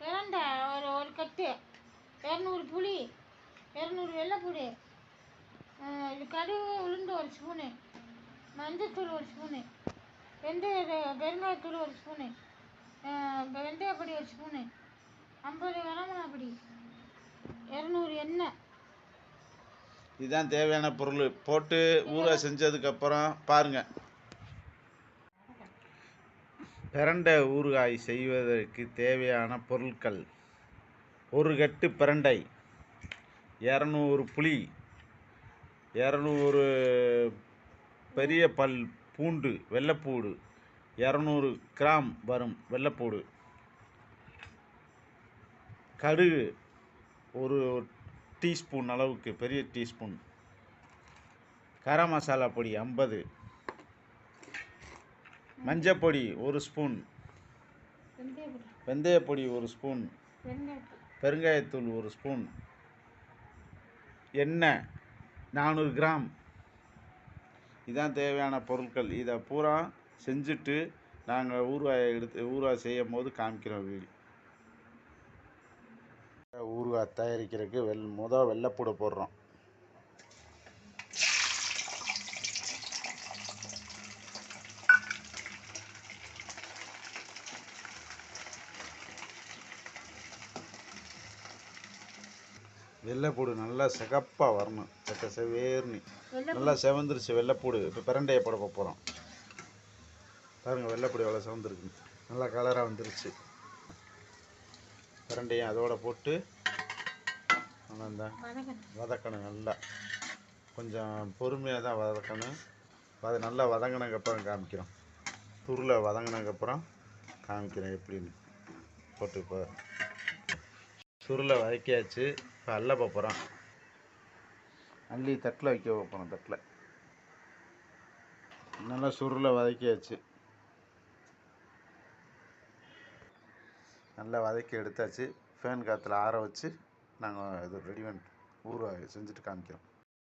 பிரண்டை ஒரு ஒரு கட்டு. இரநூறு புளி இரநூறு வெள்ளைப்பூடு இது கடுகு உளுந்து ஒரு ஸ்பூனு. மஞ்சத்தூள் ஒரு ஸ்பூனு. வெந்தய பெருங்காயத்தூள் ஒரு ஸ்பூனு. வெந்தயப்பொடி ஒரு ஸ்பூனு. ஐம்பது வரமிளகா பொடி. இரநூறு எண்ணெய். இதுதான் தேவையான பொருள். போட்டு ஊற செஞ்சதுக்கப்புறம் பாருங்கள் பிரண்டை ஊறுகாய் செய்வதற்கு தேவையான பொருட்கள். ஒரு கட்டு பிரண்டை. இரநூறு புளி. இரநூறு பெரிய பல் பூண்டு வெள்ளைப்பூடு. இரநூறு கிராம் வரும் வெள்ளைப்பூடு. கடுகு ஒரு டீஸ்பூன் அளவுக்கு பெரிய டீஸ்பூன். கரம் மசாலா பொடி ஐம்பது. மஞ்சப்பொடி ஒரு ஸ்பூன். வெந்தயப்பொடி. ஒரு ஸ்பூன். பெருங்காயத்தூள் ஒரு ஸ்பூன். எண்ணெய் நானூறு கிராம். இதான் தேவையான பொருட்கள். இதை பூரா செஞ்சுட்டு நாங்கள் ஊறுகாயை எடுத்து ஊறுகாய் செய்யும் போது காமிக்கிறோம் வீடியோ ஊறுகாய் தயாரிக்கிறதுக்கு வெள் முத வெள்ளைப்பூடை போடுறோம். வெள்ளைப்பூடு நல்லா சிகப்பாக வரணும். செக்க செவேர்னு. நல்லா செவந்துருச்சு வெள்ளைப்பூடு இப்போ பிரண்டையை போட போகிறோம் பாருங்கள் வெள்ளைப்பூடு எவ்வளோ செவந்துருக்கு நல்லா கலராக வந்துருச்சு. பிரண்டையும் அதோட போட்டு வதக்கணும். வதக்கணும் நல்லா. கொஞ்சம் பொறுமையாக தான் வதக்கணும். அது நல்லா வதங்கினதுக்கப்புறம் காமிக்கிறோம். துருளை வதங்கினதுக்கப்புறம் காமிக்கிறேன் எப்படின்னு. போட்டு இப்போ சுருளை வதக்கியாச்சு. இப்போ அல்ல போகிறோம் அள்ளி தட்டில் வைக்க போகிறோம் தட்டில். நல்லா சுருளை வதக்கியாச்சு. நல்லா வதக்கி எடுத்தாச்சு. ஃபேன் காற்றுல ஆற வச்சு நாங்கள் இது ரெடி பண்ணி ஊற செஞ்சுட்டு காமிக்கிறோம்.